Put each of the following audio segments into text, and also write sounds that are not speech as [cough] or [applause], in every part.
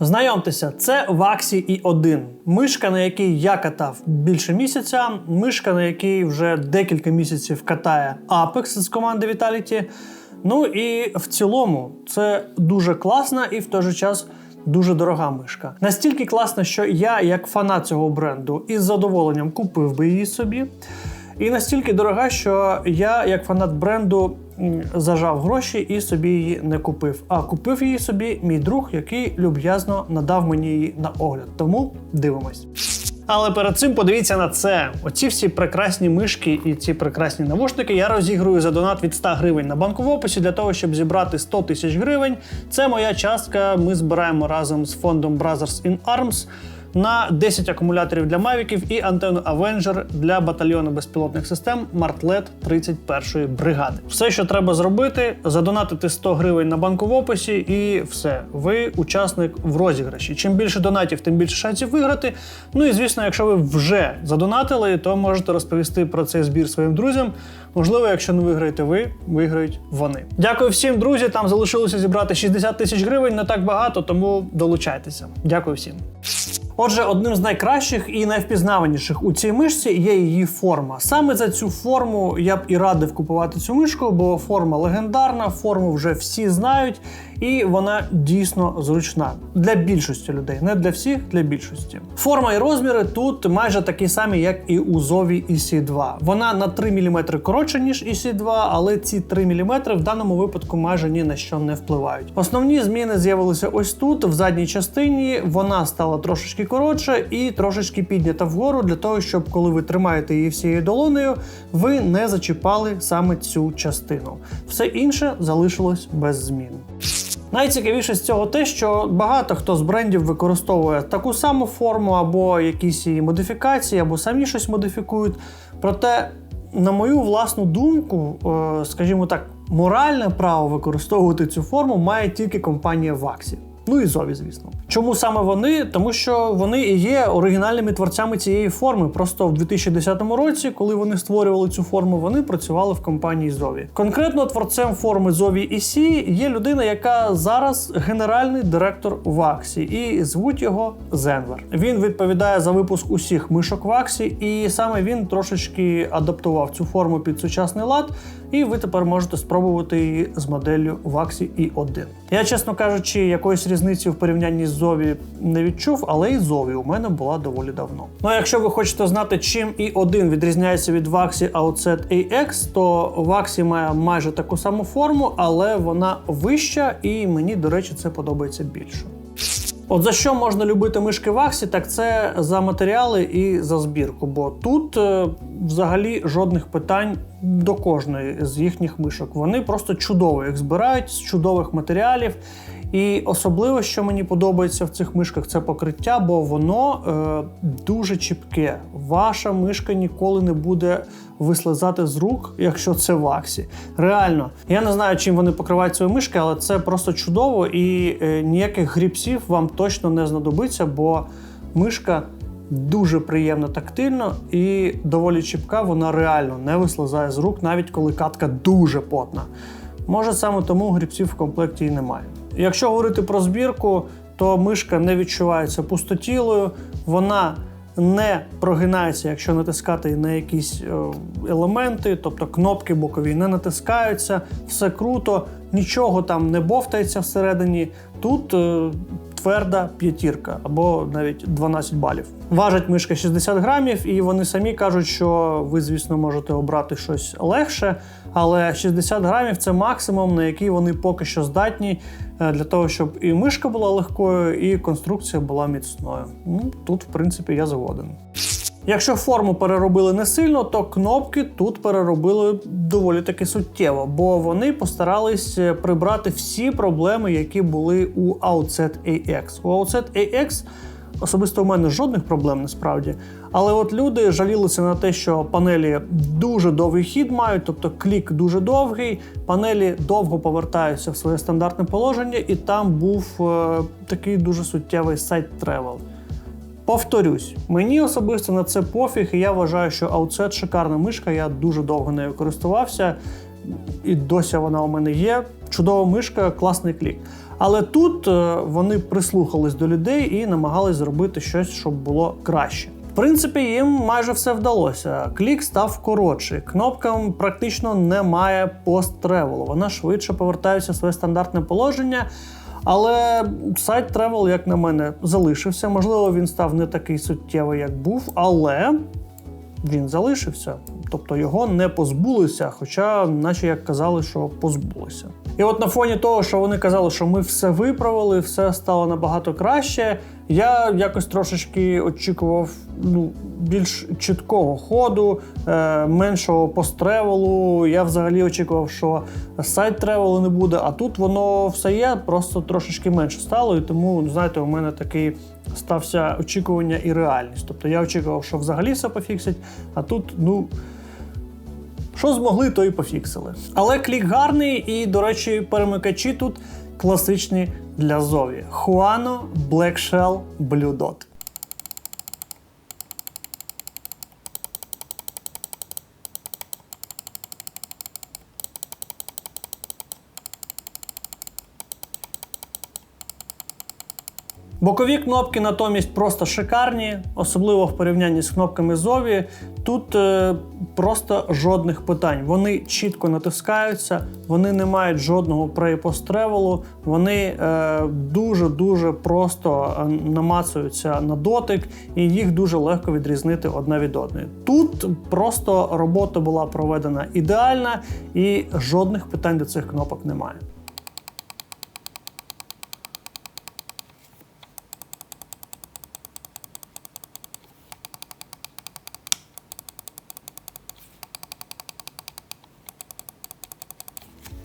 Знайомтеся, це Waxi i1. Мишка, на якій я катав більше місяця, мишка, на якій вже декілька місяців катає Apex з команди Vitality. Ну і в цілому це дуже класна і в той же час дуже дорога мишка. Настільки класна, що я, як фанат цього бренду, із задоволенням купив би її собі. І настільки дорога, що я, як фанат бренду, зажав гроші і собі її не купив. А купив її собі мій друг, який люб'язно надав мені її на огляд. Тому дивимось. Але перед цим подивіться на це. Оці всі прекрасні мишки і ці прекрасні навушники я розігрую за донат від 100 гривень на банку в описі для того, щоб зібрати 100 тисяч гривень. Це моя частка. Ми збираємо разом з фондом Brothers in Arms на 10 акумуляторів для мавіків і антенну Avenger для батальйону безпілотних систем Martlet 31-ї бригади. Все, що треба зробити, задонатити 100 гривень на банку в описі, і все. Ви учасник в розіграші. Чим більше донатів, тим більше шансів виграти. Ну і звісно, якщо ви вже задонатили, то можете розповісти про цей збір своїм друзям. Можливо, якщо не виграєте ви, виграють вони. Дякую всім, друзі. Там залишилося зібрати 60 тисяч гривень, не так багато, тому долучайтеся. Дякую всім. Отже, одним з найкращих і найвпізнаваніших у цій мишці є її форма. Саме за цю форму я б і радив купувати цю мишку, бо форма легендарна, форму вже всі знають, і вона дійсно зручна для більшості людей, не для всіх, для більшості. Форма і розміри тут майже такі самі, як і у Zovi EC2. Вона на 3 мм коротша, ніж EC2, але ці 3 мм в даному випадку майже ні на що не впливають. Основні зміни з'явилися ось тут, в задній частині. Вона стала трошечки коротша і трошечки піднята вгору для того, щоб коли ви тримаєте її всією долонею, ви не зачіпали саме цю частину. Все інше залишилось без змін. Найцікавіше з цього те, що багато хто з брендів використовує таку саму форму або якісь її модифікації, або самі щось модифікують. Проте, на мою власну думку, е, скажімо так, моральне право використовувати цю форму має тільки компанія Waxi. Ну і Зові, звісно. Чому саме вони? Тому що вони і є оригінальними творцями цієї форми. Просто в 2010 році, коли вони створювали цю форму, вони працювали в компанії Зові. Конкретно творцем форми Зові EC є людина, яка зараз генеральний директор Ваксі, і звуть його Зенвер. Він відповідає за випуск усіх мишок Ваксі, і саме він трошечки адаптував цю форму під сучасний лад. І ви тепер можете спробувати її з моделлю Waxi i1. Я, чесно кажучи, якоїсь різниці в порівнянні з Зові не відчув, але і Зові у мене була доволі давно. Ну а якщо ви хочете знати, чим i1 відрізняється від Waxi AOZ AX, то Waxi має майже таку саму форму, але вона вища, і мені, до речі, це подобається більше. От за що можна любити мишки Ваксі, так це за матеріали і за збірку. Бо тут е, взагалі жодних питань до кожної з їхніх мишок. Вони просто чудово їх збирають з чудових матеріалів. І особливо, що мені подобається в цих мишках, це покриття, бо воно е, дуже чіпке. Ваша мишка ніколи не буде вислизати з рук, якщо це ваксі. Реально, я не знаю, чим вони покривають свої мишки, але це просто чудово і е, ніяких грібців вам точно не знадобиться, бо мишка. Дуже приємно тактильно і доволі чіпка, вона реально не вислизає з рук, навіть коли катка дуже потна. Може саме тому грібців в комплекті і немає. Якщо говорити про збірку, то мишка не відчувається пустотілою, вона не прогинається, якщо натискати на якісь е, елементи, тобто кнопки бокові не натискаються, все круто, нічого там не бовтається всередині. Тут е, тверда п'ятірка або навіть 12 балів. Важить мишка 60 грамів, і вони самі кажуть, що ви, звісно, можете обрати щось легше, але 60 грамів це максимум, на який вони поки що здатні е, для того, щоб і мишка була легкою, і конструкція була міцною. Ну, тут, в принципі, я згоден. Якщо форму переробили не сильно, то кнопки тут переробили доволі таки суттєво, бо вони постарались е, прибрати всі проблеми, які були у AOZ AX. У AOZ AX особисто у мене жодних проблем насправді. Але от люди жалілися на те, що панелі дуже довгий хід мають, тобто клік дуже довгий, панелі довго повертаються в своє стандартне положення, і там був е, такий дуже суттєвий сайт тревел. Повторюсь, мені особисто на це пофіг, і я вважаю, що Outset шикарна мишка. Я дуже довго нею користувався, і досі вона у мене є. Чудова мишка, класний клік. Але тут е, вони прислухались до людей і намагались зробити щось, щоб було краще. В принципі, їм майже все вдалося. Клік став коротший. Кнопкам практично немає пост-тревелу. Вона швидше повертається в своє стандартне положення. Але сайт тревел, як на мене, залишився. Можливо, він став не такий суттєвий, як був, але він залишився. Тобто його не позбулися, хоча, наче як казали, що позбулися. І от на фоні того, що вони казали, що ми все виправили, все стало набагато краще. Я якось трошечки очікував ну, більш чіткого ходу, е, меншого постревелу. Я взагалі очікував, що сайт тревелу не буде, а тут воно все є, просто трошечки менше стало. І тому, знаєте, у мене такий стався очікування і реальність. Тобто я очікував, що взагалі все пофіксять, а тут, ну. Що змогли, то і пофіксили. Але клік гарний, і, до речі, перемикачі тут класичні для Зові. Huano, Black Shell, Blue Dot. Бокові кнопки натомість просто шикарні, особливо в порівнянні з кнопками Зові. Тут е, просто жодних питань. Вони чітко натискаються, вони не мають жодного pre- вони е, дуже-дуже просто е, намацуються на дотик, і їх дуже легко відрізнити одна від одної. Тут просто робота була проведена ідеальна, і жодних питань до цих кнопок немає.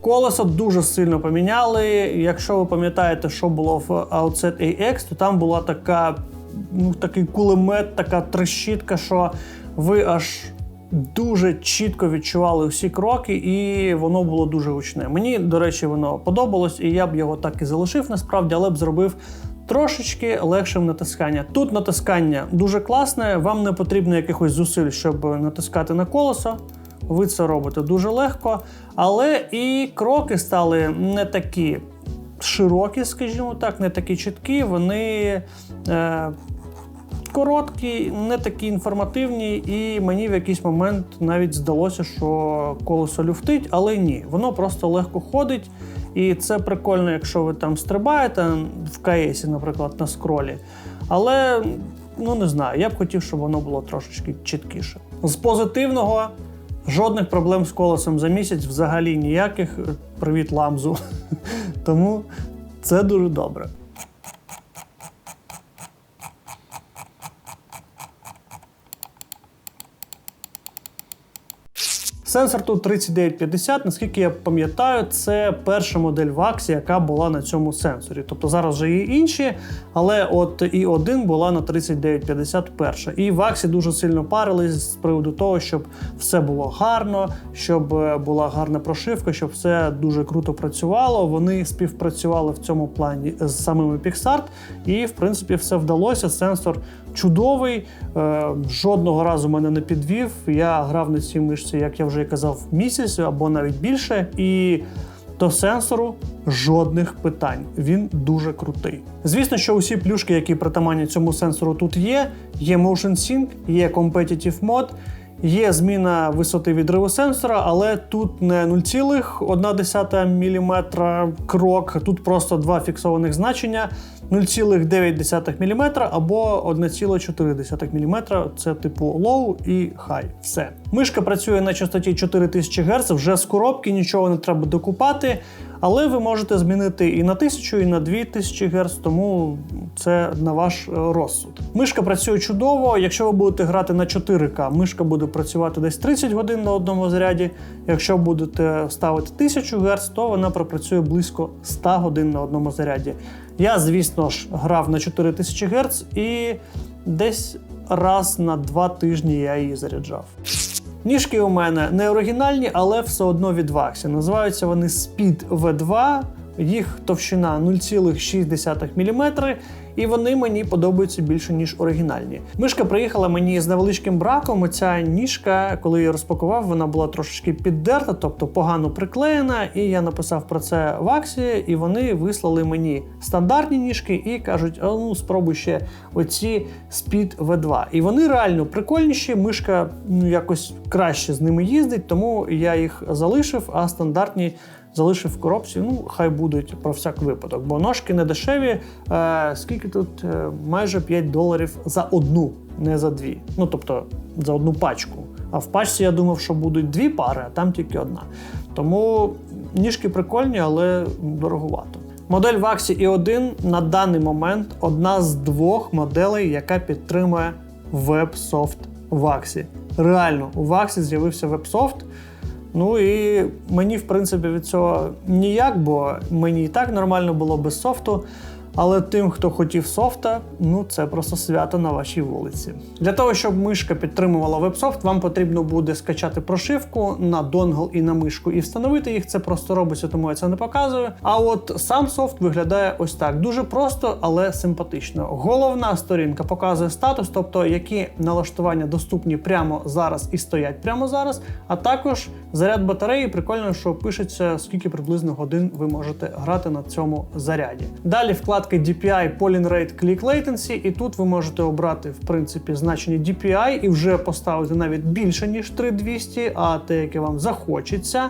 Колесо дуже сильно поміняли. Якщо ви пам'ятаєте, що було в Outset AX, то там була така, ну, такий кулемет, така трещітка, що ви аж дуже чітко відчували всі кроки, і воно було дуже гучне. Мені, до речі, воно подобалось, і я б його так і залишив насправді, але б зробив. Трошечки легшим натискання. Тут натискання дуже класне, вам не потрібно якихось зусиль, щоб натискати на колесо. Ви це робите дуже легко, але і кроки стали не такі широкі, скажімо так, не такі чіткі. Вони е, короткі, не такі інформативні, і мені в якийсь момент навіть здалося, що колесо люфтить, але ні, воно просто легко ходить. І це прикольно, якщо ви там стрибаєте в КСі, наприклад, на скролі. Але ну не знаю, я б хотів, щоб воно було трошечки чіткіше. З позитивного. Жодних проблем з колесом за місяць взагалі ніяких. Привіт ламзу. [laughs] Тому це дуже добре. Сенсор тут 3950, наскільки я пам'ятаю, це перша модель VAX, яка була на цьому сенсорі. Тобто зараз вже є інші, але от і один була на 3950 перша. І VAX дуже сильно парились з приводу того, щоб все було гарно, щоб е, була гарна прошивка, щоб все дуже круто працювало. Вони співпрацювали в цьому плані з самими PixArt, і в принципі все вдалося. Сенсор чудовий, е, жодного разу мене не підвів. Я грав на цій мишці, як я вже казав, місяць або навіть більше. І до сенсору жодних питань. Він дуже крутий. Звісно, що усі плюшки, які притаманні цьому сенсору, тут є. Є Motion Sync, є Competitive Mode, Є зміна висоти відриву сенсора, але тут не 0,1 мм крок, тут просто два фіксованих значення 0,9 мм або 1,4 мм. Це типу low і high. Все. Мишка працює на частоті 4000 Гц, вже з коробки, нічого не треба докупати. Але ви можете змінити і на 1000, і на 2000 Гц, тому це на ваш розсуд. Мишка працює чудово. Якщо ви будете грати на 4К, мишка буде працювати десь 30 годин на одному заряді. Якщо будете ставити 1000 Гц, то вона пропрацює близько 100 годин на одному заряді. Я, звісно ж, грав на 4000 Гц і десь раз на два тижні я її заряджав. Ніжки у мене не оригінальні, але все одно від Ваксі. Називаються вони Speed V2, їх товщина 0,6 мм. І вони мені подобаються більше, ніж оригінальні. Мишка приїхала мені з невеличким браком. Оця ніжка, коли я розпакував, вона була трошечки піддерта, тобто погано приклеєна. І я написав про це в Аксі, і вони вислали мені стандартні ніжки і кажуть: ну спробуй ще оці Speed V2. І вони реально прикольніші. Мишка ну якось краще з ними їздить, тому я їх залишив, а стандартні. Залишив в коробці, ну хай будуть про всяк випадок, бо ножки не дешеві. Е, скільки тут е, майже 5 доларів за одну, не за дві. Ну тобто за одну пачку. А в пачці я думав, що будуть дві пари, а там тільки одна. Тому ніжки прикольні, але дороговато. Модель Vaxi i1 на даний момент одна з двох моделей, яка підтримує WebSoft Vaxi. Реально, у Vaxi з'явився WebSoft. Ну і мені, в принципі, від цього ніяк, бо мені і так нормально було без софту. Але тим, хто хотів софта, ну це просто свято на вашій вулиці. Для того, щоб мишка підтримувала вебсофт, вам потрібно буде скачати прошивку на донгл і на мишку і встановити їх. Це просто робиться, тому я це не показую. А от сам софт виглядає ось так: дуже просто, але симпатично. Головна сторінка показує статус, тобто які налаштування доступні прямо зараз і стоять прямо зараз. А також заряд батареї. Прикольно, що пишеться, скільки приблизно годин ви можете грати на цьому заряді. Далі вкладка DPI Polling Rate Click Latency, і тут ви можете обрати в принципі значення DPI і вже поставити навіть більше ніж 3200, а те, яке вам захочеться.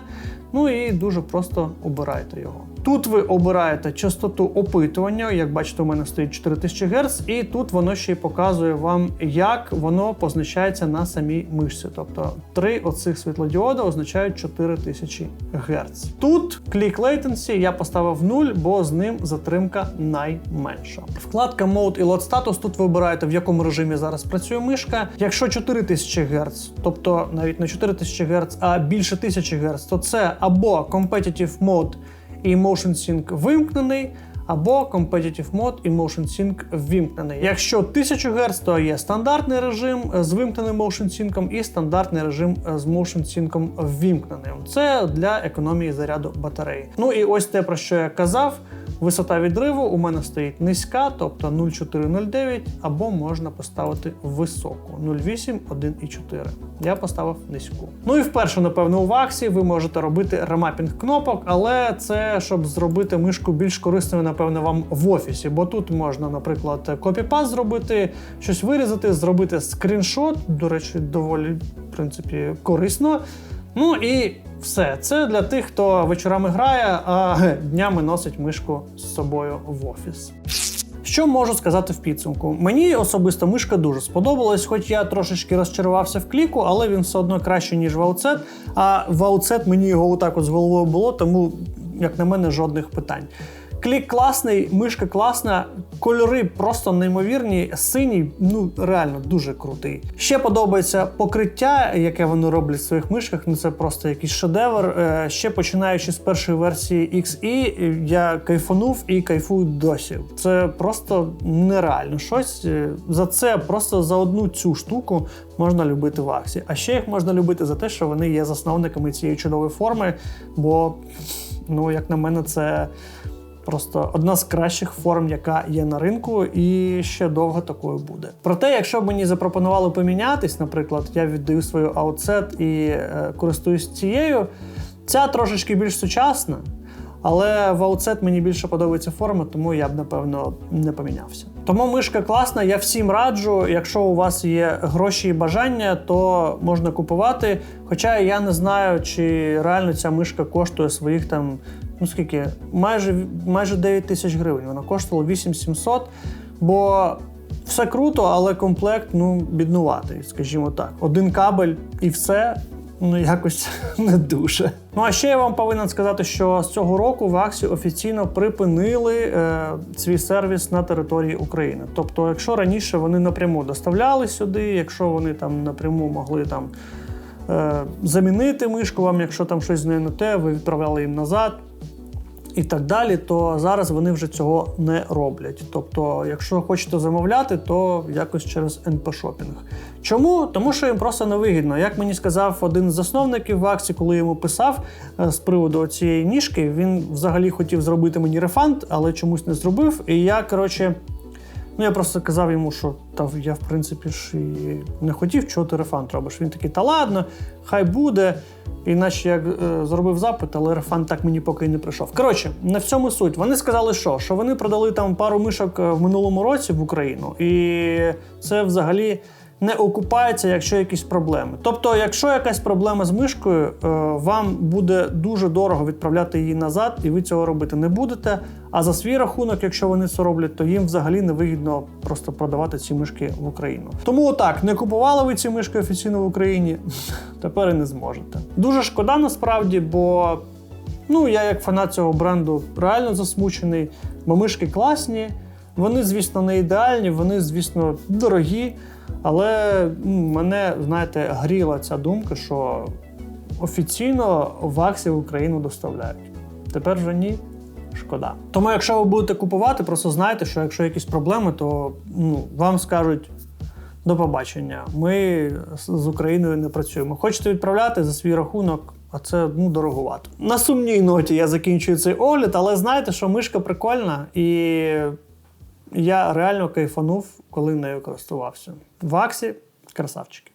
Ну і дуже просто обирайте його. Тут ви обираєте частоту опитування, як бачите, у мене стоїть 4000 Гц, і тут воно ще й показує вам, як воно позначається на самій мишці. Тобто три оцих світлодіода означають 4000 Гц. Тут клік latency я поставив 0, бо з ним затримка найменша. Вкладка Mode і Load Status, тут ви обираєте, в якому режимі зараз працює мишка. Якщо 4000 Гц, тобто навіть не 4000 Гц, а більше 1000 Гц, то це або Competitive Mode і Motion Sync вимкнений, або Competitive Mode і Motion Sync ввімкнений. Якщо 1000 Гц, то є стандартний режим з вимкненим Motion Sync і стандартний режим з Motion Sync ввімкненим. Це для економії заряду батареї. Ну і ось те, про що я казав. Висота відриву у мене стоїть низька, тобто 0,409, або можна поставити високу 0,8, 1,4. Я поставив низьку. Ну і вперше, напевно, у ваксі ви можете робити ремапінг кнопок, але це щоб зробити мишку більш корисною, напевно, вам в офісі. Бо тут можна, наприклад, копіпаст зробити, щось вирізати, зробити скріншот. До речі, доволі в принципі корисно. Ну і все. Це для тих, хто вечорами грає, а [laughs] днями носить мишку з собою в офіс. Що можу сказати в підсумку? Мені особисто мишка дуже сподобалась, хоч я трошечки розчарувався в кліку, але він все одно краще, ніж вауцет. А вауцет мені його отак от з головою було, тому, як на мене, жодних питань. Клік класний, мишка класна, кольори просто неймовірні. Синій, ну реально дуже крутий. Ще подобається покриття, яке вони роблять в своїх мишках. Ну це просто якийсь шедевр. Е, Ще починаючи з першої версії XE, я кайфанув і кайфую досі. Це просто нереально щось. Е, За це просто за одну цю штуку можна любити в Аксі. А ще їх можна любити за те, що вони є засновниками цієї чудової форми. Бо, ну як на мене, це. Просто одна з кращих форм, яка є на ринку, і ще довго такою буде. Проте, якщо б мені запропонували помінятись, наприклад, я віддаю свою аутсет і е, користуюсь цією, ця трошечки більш сучасна. Але в аутсет мені більше подобається форма, тому я б напевно не помінявся. Тому мишка класна, я всім раджу. Якщо у вас є гроші і бажання, то можна купувати. Хоча я не знаю, чи реально ця мишка коштує своїх там ну скільки, майже майже 9 тисяч гривень. Вона коштувала 8700, бо все круто, але комплект ну, біднуватий, скажімо так. Один кабель і все. Ну, якось [laughs] не дуже. Ну а ще я вам повинен сказати, що з цього року в Аксі офіційно припинили е, свій сервіс на території України. Тобто, якщо раніше вони напряму доставляли сюди, якщо вони там напряму могли там е, замінити мишку вам, якщо там щось з нею не те, ви відправляли їм назад і так далі, то зараз вони вже цього не роблять. Тобто, якщо хочете замовляти, то якось через НП-шопінг. Чому? Тому що їм просто невигідно. Як мені сказав один з засновників в акції, коли йому писав е, з приводу цієї ніжки, він взагалі хотів зробити мені рефанд, але чомусь не зробив. І я, коротше. Ну, я просто казав йому, що та я, в принципі, ж і не хотів, чого ти рефанд робиш. Він такий, та ладно, хай буде. Іначе я е, зробив запит, але рефанд так мені поки й не прийшов. Коротше, не в цьому суть. Вони сказали, що? Що вони продали там пару мишок е, в минулому році в Україну, і це взагалі не окупається, якщо якісь проблеми. Тобто, якщо якась проблема з мишкою, е, вам буде дуже дорого відправляти її назад, і ви цього робити не будете. А за свій рахунок, якщо вони це роблять, то їм взагалі не вигідно просто продавати ці мишки в Україну. Тому так, не купували ви ці мишки офіційно в Україні, [laughs] тепер і не зможете. Дуже шкода насправді, бо ну я як фанат цього бренду реально засмучений, бо мишки класні. Вони, звісно, не ідеальні, вони, звісно, дорогі. Але мене, знаєте, гріла ця думка, що офіційно ваксі в Україну доставляють. Тепер вже ні. Шкода. Тому, якщо ви будете купувати, просто знайте, що якщо якісь проблеми, то ну, вам скажуть до побачення. Ми з Україною не працюємо. Хочете відправляти за свій рахунок, а це ну, дороговато. На сумній ноті я закінчую цей огляд, але знаєте, що мишка прикольна, і я реально кайфанув, коли нею користувався. Ваксі красавчики.